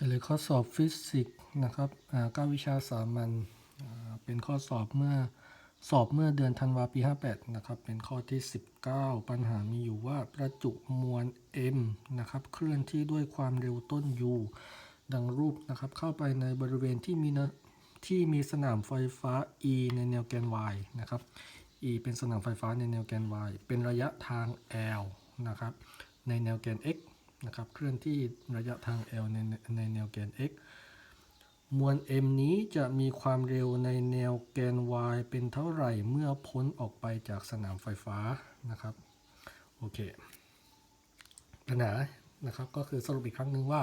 เฉลยข้อสอบฟิสิกส์นะครับเก้าวิชาสามัญเป็นข้อสอบเมื่อสอบเมื่อเดือนธันวาปี 58 นะครับ เป็นข้อที่ 19 ปัญหามีอยู่ว่าประจุมวล m นะครับ เคลื่อนที่ด้วยความเร็วต้น u ดังรูปนะครับ เข้าไปในบริเวณที่มีนะที่มีสนามไฟฟ้า e ในแนวแกน y นะครับ e เป็นสนามไฟฟ้าในแนวแกน y เป็นระยะทาง l นะครับ ในแนวแกน x นะครับเคลื่อนที่ระยะทาง l ในในแนวแกน x มวล m นี้จะมีความเร็วในแนวแกน y เป็นเท่าไหร่เมื่อพ้นออกไปจากสนามไฟฟ้านะครับโอเคปัญหานะครับก็คือสรุปอีกครั้งหนึ่งว่า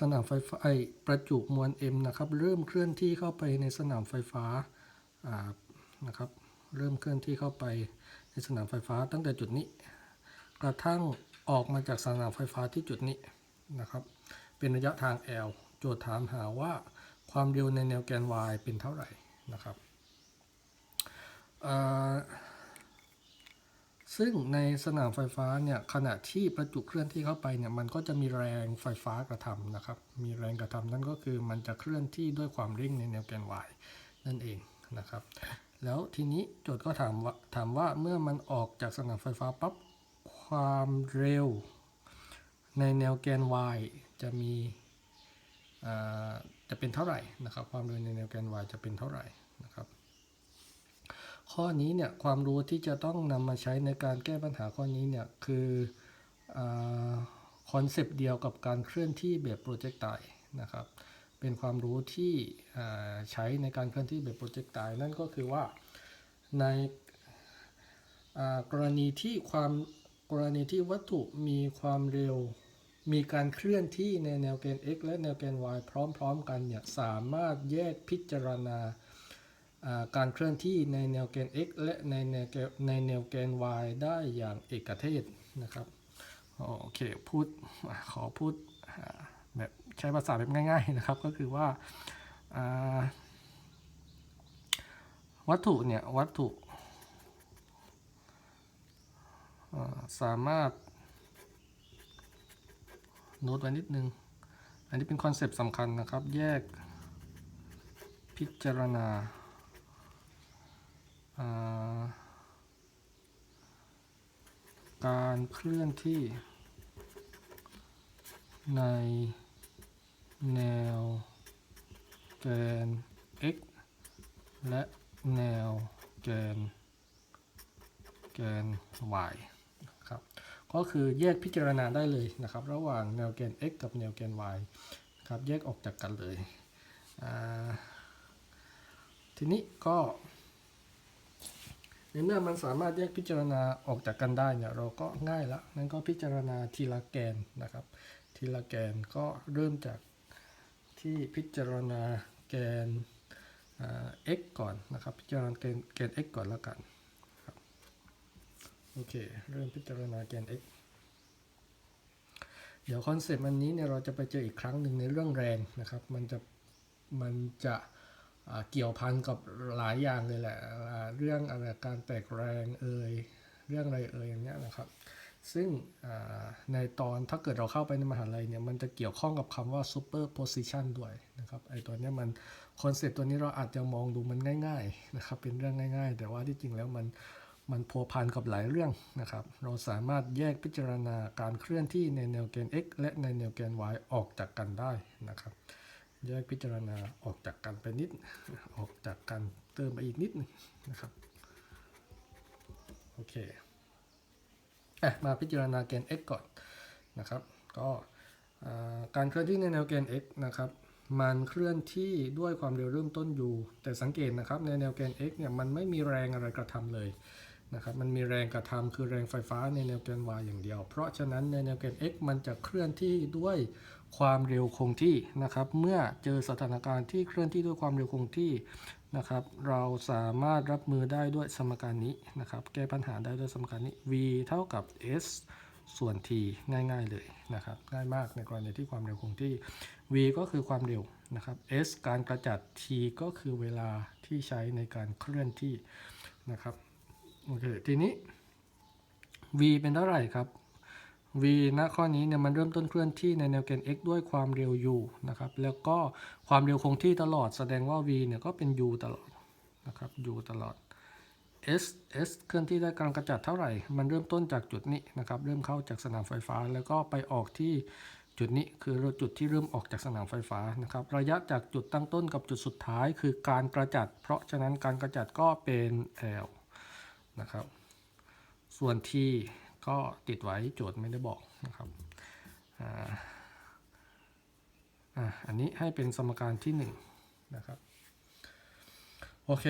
สนามไฟฟ้าไอประจุมวล m นะครับเริ่มเคลื่อนที่เข้าไปในสนามไฟฟ้าานะครับเริ่มเคลื่อนที่เข้าไปในสนามไฟฟ้าตั้งแต่จุดนี้ กระทั่ง ออกมาจากสนามไฟฟ้าที่จุดนี้นะครับ เป็นระยะทาง L โจทย์ถามหาว่าความเร็วในแนวแกน y เป็นเท่าไหร่นะครับซึ่งในสนามไฟฟ้าเนี่ยขณะที่ประจุเคลื่อนที่เข้าไปเนี่ยมันก็จะมีแรงไฟฟ้ากระทำนะครับ มีแรงกระทำนั่นก็คือมันจะเคลื่อนที่ด้วยความเร่งในแนวแกน y นั่นเองนะครับ แล้วทีนี้โจทย์ก็ถามว่าถามว่าเมื่อมันออกจากสนามไฟฟ้าปั๊บ ความเร็ว ในแนวแกน y จะมีจะเป็นเท่าไหร่นะครับ ความเร็วในแนวแกน y จะเป็นเท่าไหร่นะครับ ข้อนี้เนี่ยความรู้ที่จะต้องนำมาใช้ในการแก้ปัญหาข้อนี้เนี่ยคือคอนเซปต์เดียวกับการเคลื่อนที่แบบโปรเจกต์ไตนะครับ เป็นความรู้ที่ใช้ในการเคลื่อนที่แบบโปรเจกต์ไตนั่นก็คือว่าในกรณีที่ความ กรณีที่วัตถุมีความเร็ว มีการเคลื่อนที่ในแนวแกน x และแนวแกน y พร้อมๆ กันเนี่ยสามารถแยกพิจารณาการเคลื่อนที่ในแนวแกน x และในแนวแกนในแนวแกน y ได้อย่างเอกเทศนะครับโอเคพูดขอพูดแบบใช้ภาษาแบบง่ายๆนะครับก็คือว่าวัตถุเนี่ยวัตถุอ่า สามารถโน้ตไว้นิดนึง อันนี้เป็นคอนเซปต์สำคัญนะครับ แยกพิจารณาการเคลื่อนที่ในแนวแกน x และแนวแกนแกน y ก็คือแยกพิจารณาได้เลยนะครับ ระหว่างแนวแกน x กับแนวแกน y ครับแยกออกจากกันเลย ทีนี้ก็ในเมื่อมันสามารถแยกพิจารณาออกจากกันได้เนี่ยเราก็ง่ายละนั่นก็พิจารณาทีละแกนนะครับ ทีละแกนก็เริ่มจากที่พิจารณาแกน x ก่อนนะครับ พิจารณาแกนแกน x ก่อนแล้วกัน โอเค เริ่มพิจารณาแกน x เดี๋ยวคอนเซปต์อันนี้เนี่ยเราจะไปเจออีกครั้งหนึ่งในเรื่องแรงนะครับ มันจะมันจะเกี่ยวพันกับหลายอย่างเลยแหละเรื่องอะไรการแตกแรงเอ่ยเรื่องอะไรเอ่ยอย่างเงี้ยนะครับ ซึ่งในตอนถ้าเกิดเราเข้าไปในมหาลัยเนี่ยมันจะเกี่ยวข้องกับคำว่า superposition ด้วยนะครับไอตัวเนี้ยมันคอนเซปต์ตัวนี้เราอาจจะมองดูมันง่ายๆนะครับเป็นเรื่องง่าย ๆ แต่ว่าที่จริงแล้วมัน มันพัวพันกับหลายเรื่องนะครับ เราสามารถแยกพิจารณาการเคลื่อนที่ในแนวแกน x และในแนวแกน y ออกจากกันได้นะครับ แยกพิจารณาออกจากกันไปนิด ออกจากกันเติมไปอีกนิดหนึงนะครับ โอเคอะมาพิจารณาแกน x ก่อนนะครับ ก็การเคลื่อนที่ในแนวแกน x นะครับมันเคลื่อนที่ด้วยความเร็วเริ่มต้นอยู่ แต่สังเกตนะครับในแนวแกน x เนี่ยมันไม่มีแรงอะไรกระทำเลย นะครับมันมีแรงกระทำคือแรงไฟฟ้าในแนวแกน y อย่างเดียว เพราะฉะนั้นในแนวแกน x มันจะเคลื่อนที่ด้วยความเร็วคงที่นะครับ เมื่อเจอสถานการณ์ที่เคลื่อนที่ด้วยความเร็วคงที่นะครับ เราสามารถรับมือได้ด้วยสมการนี้นะครับ แก้ปัญหาได้ด้วยสมการนี้ v เท่ากับ s ส่วน t ง่ายๆเลยนะครับ ง่ายมากในกรณีที่ความเร็วคงที่ v ก็คือความเร็วนะครับ s การกระจัด t ก็คือเวลาที่ใช้ในการเคลื่อนที่นะครับ โอเค ทีนี้ v เป็นเท่าไหร่ครับ v ณข้อนี้เนี่ยมันเริ่มต้นเคลื่อนที่ในแนวแกน x ด้วยความเร็ว u นะครับ แล้วก็ความเร็วคงที่ตลอด แสดงว่า v เนี่ยก็เป็น u ตลอดนะครับ u ตลอด s s เคลื่อนที่ได้กำลังกระจัดเท่าไหร่ มันเริ่มต้นจากจุดนี้นะครับ เริ่มเข้าจากสนามไฟฟ้า แล้วก็ไปออกที่จุดนี้คือจุดที่เริ่มออกจากสนามไฟฟ้านะครับ ระยะจากจุดตั้งต้นกับจุดสุดท้ายคือการกระจัด เพราะฉะนั้นการกระจัดก็เป็น l นะครับ ส่วน t ก็ติดไว้โจทย์ไม่ได้บอกนะครับอ่าอันนี้ให้เป็นสมการที่1นะครับโอเค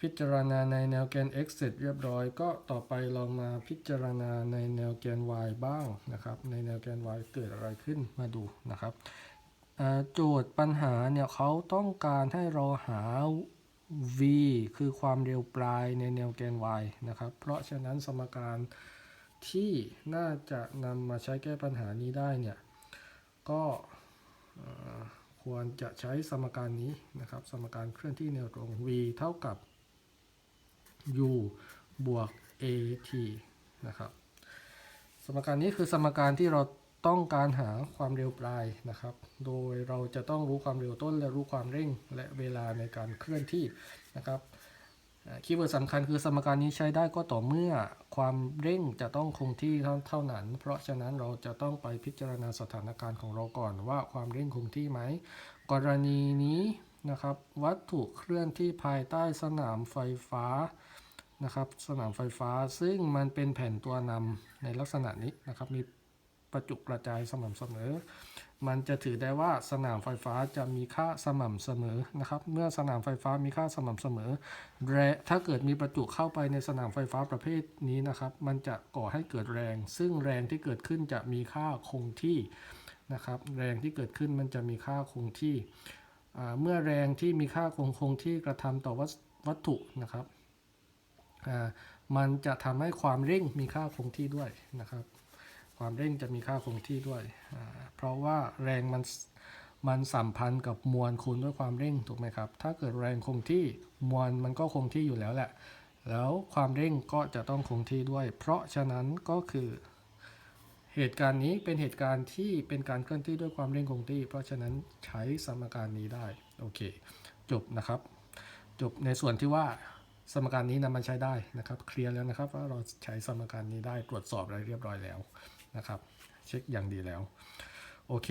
พิจารณาในแนวแกน x เสร็จเรียบร้อย ก็ต่อไปเรามาพิจารณาในแนวแกน y บ้างนะครับ ในแนวแกน y เกิดอะไรขึ้นมาดูนะครับโจทย์ปัญหาเนี่ยเขาต้องการให้เราหา v คือความเร็วปลายในแนวแกน y นะครับ เพราะฉะนั้นสมการที่น่าจะนำมาใช้แก้ปัญหานี้ได้เนี่ยก็ควรจะใช้สมการนี้นะครับ สมการเคลื่อนที่แนวตรง v เท่ากับ u บวก at นะครับ สมการนี้คือสมการที่เรา ต้องการหาความเร็วปลายนะครับ โดยเราจะต้องรู้ความเร็วต้นและรู้ความเร่งและเวลาในการเคลื่อนที่นะครับคีย์เวิร์ดสำคัญคือสมการนี้ใช้ได้ก็ต่อเมื่อความเร่งจะต้องคงที่เท่าเท่านั้น เพราะฉะนั้นเราจะต้องไปพิจารณาสถานการณ์ของเราก่อนว่าความเร่งคงที่ไหม กรณีนี้นะครับวัตถุเคลื่อนที่ภายใต้สนามไฟฟ้านะครับสนามไฟฟ้าซึ่งมันเป็นแผ่นตัวนำในลักษณะนี้นะครับมี ประจุกระจายสม่ำเสมอ มันจะถือได้ว่าสนามไฟฟ้าจะมีค่าสม่ำเสมอนะครับ เมื่อสนามไฟฟ้ามีค่าสม่ำเสมอแรถ้าเกิดมีประจุเข้าไปในสนามไฟฟ้าประเภทนี้นะครับ มันจะก่อให้เกิดแรง ซึ่งแรงที่เกิดขึ้นจะมีค่าคงที่นะครับ แรงที่เกิดขึ้นมันจะมีค่าคงที่ เมื่อแรงที่มีค่าคงคงที่กระทำต่อวัวตถุนะครับ มันจะทำให้ความเร่งมีค่าคงที่ด้วยนะครับ ความเร่งจะมีค่าคงที่ด้วย เพราะว่าแรงมันมันสัมพันธ์กับมวลคูณด้วยความเร่งถูกไหมครับ ถ้าเกิดแรงคงที่มวลมันก็คงที่อยู่แล้วแหละ แล้วความเร่งก็จะต้องคงที่ด้วย เพราะฉะนั้นก็คือ เหตุการณ์นี้เป็นเหตุการณ์ที่เป็นการเคลื่อนที่ด้วยความเร่งคงที่ เพราะฉะนั้นใช้สมการนี้ได้ โอเค จบนะครับ จบในส่วนที่ว่าสมการนี้นำมาใช้ได้นะครับ เคลียร์แล้วนะครับว่าเราใช้สมการนี้ได้ตรวจสอบอะไรเรียบร้อยแล้ว นะครับ เช็คอย่างดีแล้ว โอเค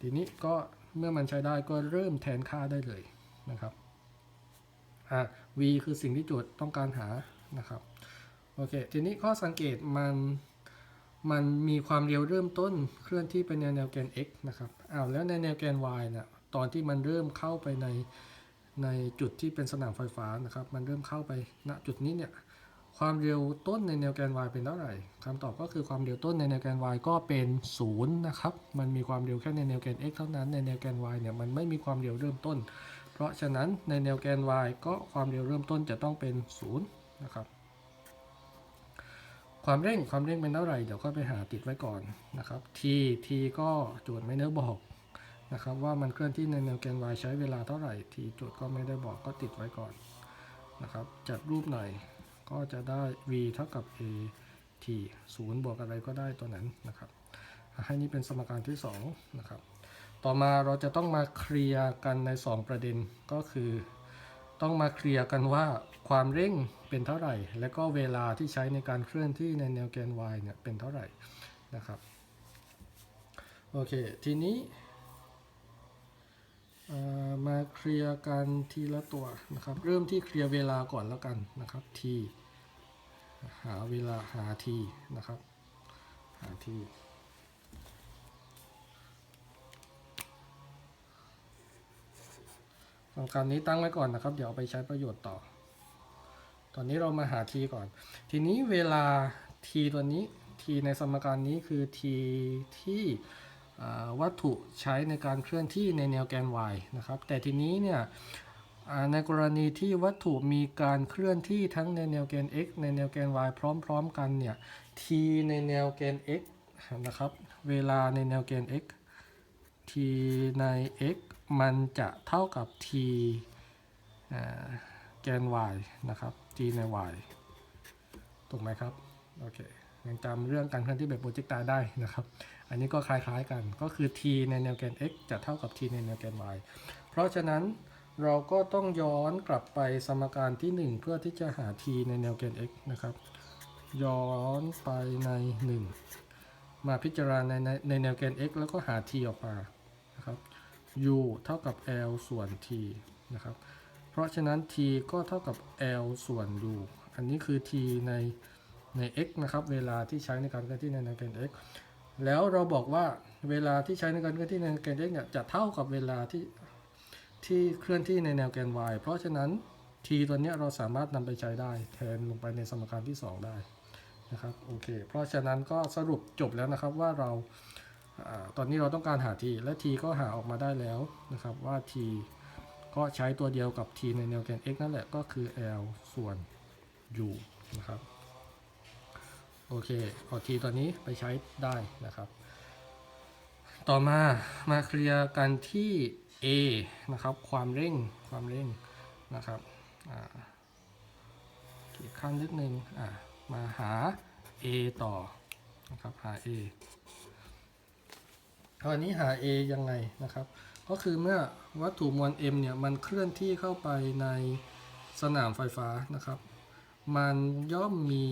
ทีนี้ก็เมื่อมันใช้ได้ก็เริ่มแทนค่าได้เลยนะครับอะ v คือสิ่งที่โจทย์ต้องการหานะครับโอเคทีนี้ข้อสังเกตมันมันมีความเร็วเริ่มต้นเคลื่อนที่ไปในแนวแกน x นะครับอ้าวแล้วในแนวแกน y เนี่ยตอนที่มันเริ่มเข้าไปในในจุดที่เป็นสนามไฟฟ้านะครับ มันเริ่มเข้าไปณจุดนี้เนี่ย ความเร็วต้นในแนวแกน y เป็นเท่าไหร่คำตอบก็คือความเร็วต้นในแนวแกน y ก็เป็น0นะครับ มันมีความเร็วแค่ในแนวแกน x เท่านั้น ในแนวแกน y เนี่ยมันไม่มีความเร็วเริ่มต้น เพราะฉะนั้นในแนวแกน y ก็ความเร็วเริ่มต้นจะต้องเป็น0นะครับ ความเร่งความเร่งเป็นเท่าไหร่เดี๋ยวก็ไปหาติดไว้ก่อนนะครับ t t ก็โจทย์ไม่ได้บอกนะครับว่ามันเคลื่อนที่ในแนวแกน y ใช้เวลาเท่าไหร่ t โจทย์ก็ไม่ได้บอกก็ติดไว้ก่อนนะครับ จัดรูปหน่อย ก็จะได้ v เท่ากับ a t 0 บวกอะไรก็ได้ตัวนั้นนะครับ ให้นี่เป็นสมการที่2นะครับต่อมาเราจะต้องมาเคลียร์กันใน 2 ประเด็นก็คือ ต้องมาเคลียร์กันว่าความเร่งเป็นเท่าไหร่ และก็เวลาที่ใช้ในการเคลื่อนที่ในแนวแกน y เนี่ยเป็นเท่าไหร่นะครับโอเคทีนี้มาเคลียร์กันทีละตัวนะครับ เริ่มที่เคลียร์เวลาก่อนแล้วกันนะครับ t หาเวลาหา t นะครับ หา t สมการนี้ตั้งไว้ก่อนนะครับ เดี๋ยวไปใช้ประโยชน์ต่อ ตอนนี้เรามาหา t ก่อน ทีนี้เวลา t ตัวนี้ t ในสมการนี้คือที่อ่วัตถุใช้ในการเคลื่อนที่ในแนวแกน y นะครับ แต่ทีนี้เนี่ย ในกรณีที่วัตถุมีการเคลื่อนที่ทั้งในแนวแกน x ในแนวแกน y พร้อม ๆ กันเนี่ย t ในแนวแกน x นะครับ เวลาในแนวแกน x t ใน x มันจะเท่ากับ t แกน y นะครับ t ใน y ถูกไหมครับ โอเคยังจำเรื่องการเคลื่อนที่แบบโปรเจกตาได้นะครับ อันนี้ก็คล้ายๆกัน ก็คือ t ในแนวแกน x จะเท่ากับ t ในแนวแกน y เพราะฉะนั้น เราก็ต้องย้อนกลับไปสมการที่ 1 เพื่อที่จะหา t ในแนวแกน x นะครับ ย้อนไปใน 1 มาพิจารณาในในในแนวแกน x แล้วก็หา t ออกมานะครับ u เท่ากับ l ส่วน t นะครับ เพราะฉะนั้น t ก็เท่ากับ l ส่วน u อันนี้คือ t ในใน x นะครับ เวลาที่ใช้ในการเคลื่อนที่ในแนวแกน x แล้วเราบอกว่าเวลาที่ใช้ในการเคลื่อนที่ในแกน x เนี่ยจะเท่ากับเวลาที่ ที่เคลื่อนที่ในแนวแกน y เพราะฉะนั้น t ตัวนี้เราสามารถนำไปใช้ได้แทนลงไปในสมการที่ 2 ได้นะครับโอเคเพราะฉะนั้นก็สรุปจบแล้วนะครับว่าเราอาตอนนี้เราต้องการหา t และ t ก็หาออกมาได้แล้วนะครับว่า t ก็ใช้ตัวเดียวกับ t ในแนวแกน x นั่นแหละก็คือ l ส่วน u นะครับโอเคเอา t ตัวนี้ไปใช้ได้นะครับ ต่อมามาเคลียร์กันที่ a นะครับ ความเร่งความเร่งนะครับขีดขั้นนิดนึงมาหา a ต่อนะครับหา a คราวนี้หา a ยังไงนะครับ ก็คือเมื่อวัตถุมวล m เนี่ยมันเคลื่อนที่เข้าไปในสนามไฟฟ้านะครับ มันย่อมมี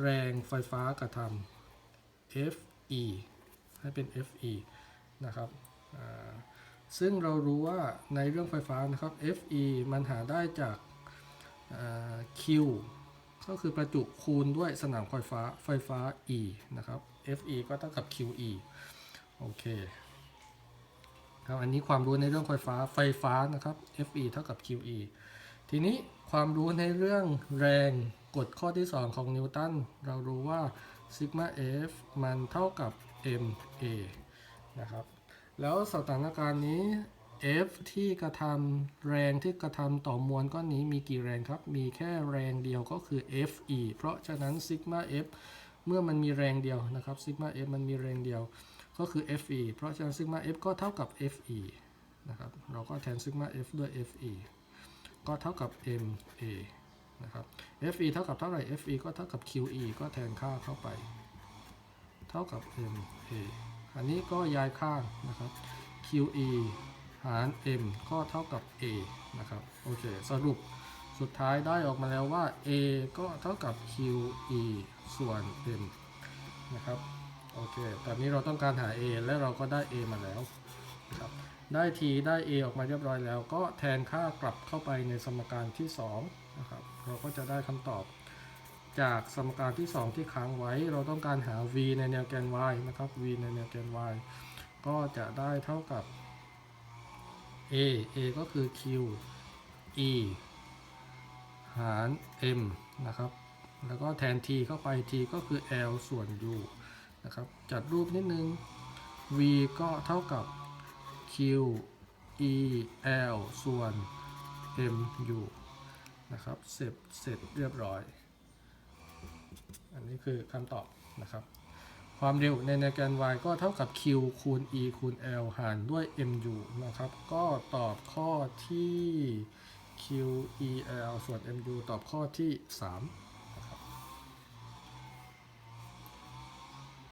แรงไฟฟ้ากระทำ Fe ให้เป็น Fe นะครับซึ่งเรารู้ว่าในเรื่องไฟฟ้านะครับ Fe มันหาได้จาก Q ก็คือประจุคูณด้วยสนามไฟฟ้าไฟฟ้า E นะครับ Fe ก็เท่ากับ QE โอเคครับอันนี้ความรู้ในเรื่องไฟฟ้าไฟฟ้านะครับ Fe เท่ากับ QE ทีนี้ความรู้ในเรื่องแรงกฎข้อที่ 2 ของนิวตันเรารู้ว่าซิกมา F มันเท่ากับ ma นะครับ แล้วสถานการณ์นี้ F ที่กระทำแรงที่กระทำต่อมวลก้อนนี้มีกี่แรงครับ มีแค่แรงเดียวก็คือ Fe เพราะฉะนั้นซิกมา F เมื่อมันมีแรงเดียวนะครับซิกมา F มันมีแรงเดียวก็คือ Fe เพราะฉะนั้นซิกมา F ก็เท่ากับ Fe นะครับ เราก็แทนซิกมา F ด้วย Fe ก็เท่ากับ ma นะครับ Fe เท่ากับเท่าไหร่ Fe ก็เท่ากับ QE ก็แทนค่าเข้าไป เท่ากับ ma อันนี้ก็ย้ายข้างนะครับ QE หาร m ก็เท่ากับ a นะครับ โอเค สรุปสุดท้ายได้ออกมาแล้วว่า a ก็เท่ากับ QE ส่วน m นะครับ โอเค ตอนนี้เราต้องการหา a และเราก็ได้ a มาแล้วครับ ได้ t ได้ a ออกมาเรียบร้อยแล้ว ก็แทนค่ากลับเข้าไปในสมการที่2นะครับ เราก็จะได้คำตอบ จากสมการที่ 2 ที่ค้างไว้ เราต้องการหา v ในแนวแกน y นะครับ v ในแนวแกน y ก็จะได้เท่ากับ a a ก็คือ q e หาร m นะครับ แล้วก็แทน t เข้าไป t ก็คือ l ส่วน u นะครับ จัดรูปนิดนึง v ก็เท่ากับ q e l ส่วน m u นะครับ เสร็จ เสร็จเรียบร้อย อันนี้คือคำตอบนะครับ ความเร็วในแนแกน y ก็เท่ากับ q คูณ e คูณ l หารด้วย mu นะครับ ก็ตอบข้อที่ q e l ส่วน mu ตอบข้อที่ 3